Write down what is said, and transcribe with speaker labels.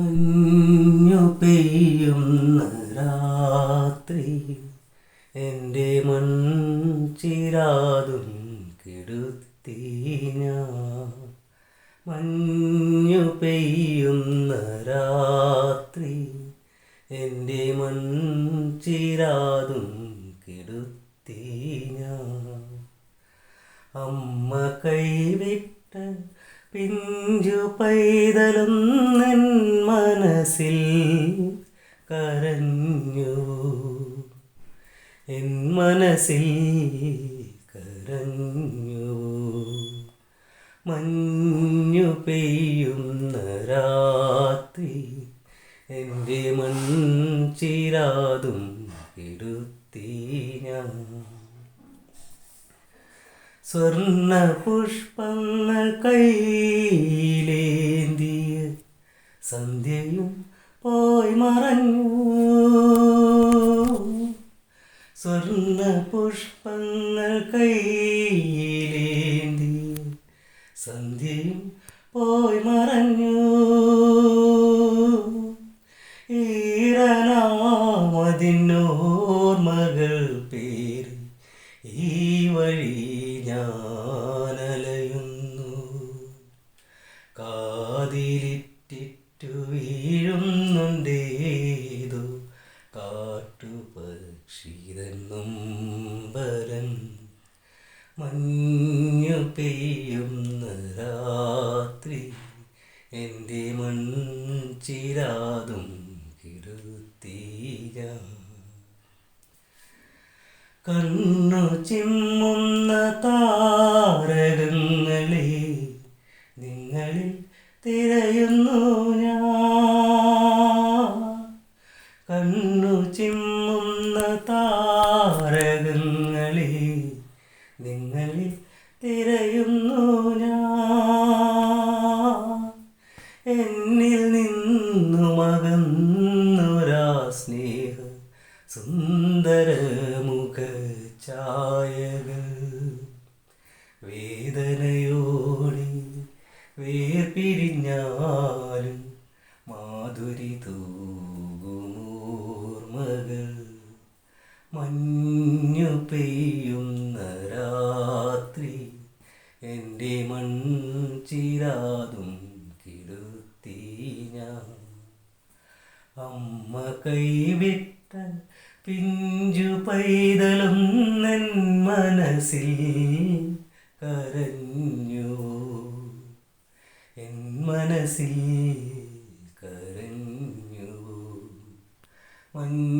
Speaker 1: മഞ്ഞു പെയ്യുന്ന രാത്രി എന്റെ മൺചിരാതും കെടുത്തി ഞാൻ. മഞ്ഞു പെയ്യുന്ന രാത്രി എന്റെ മൺചിരാതും കെടുത്തി ഞാൻ. അമ്മ കൈവിട്ട് പിഞ്ചു പൈതലും മനസ്സിൽ കരഞ്ഞു. എൻ മനസ്സിൽ കരഞ്ഞു. മഞ്ഞു പെയ്യുന്ന രാത്രി എന്റെ മൺചിരാതും ഇടുത്തി ഞാൻ. സ്വർണ പുഷ്പങ്ങൾ കയ്യിലേന്തിയ സന്ധ്യയും പോയി മറഞ്ഞു. സ്വർണ പുഷ്പങ്ങൾ കയ്യിലേന്തിയ സന്ധ്യയും പോയി മറഞ്ഞു. ഈറനാമതിനോർമകൾ പേര് ഈ പെയ്യുന്ന രാത്രി എന്റെ മൺചിരാതും ചിരാതും ഞാൻ കണ്ണു ചിമ്മുന്ന താരകങ്ങളെ നിങ്ങളിൽ തിരയുന്നു ഞാൻ. കണ്ണു ചിമ്മുന്ന താരകങ്ങളെ നിങ്ങളിൽ തിരയുന്നു എന്നിൽ നിന്നു മകന്നൊരാ സ്നേഹ സുന്ദരമുഖ ഛായകൾ. വേദനയോടെ വേർപിരിഞ്ഞാലും മാധുരി തൂകുമോർമകൾ. മഞ്ഞു പെയ്യുന്ന എന്റെ മൺചിരാതും കിടുത്തി ഞാൻ. അമ്മ കൈവിട്ട പിഞ്ചു പൈതലും നൻ മനസ്സിൽ കരഞ്ഞു. എൻ മനസ്സിൽ കരഞ്ഞു. മഞ്ഞു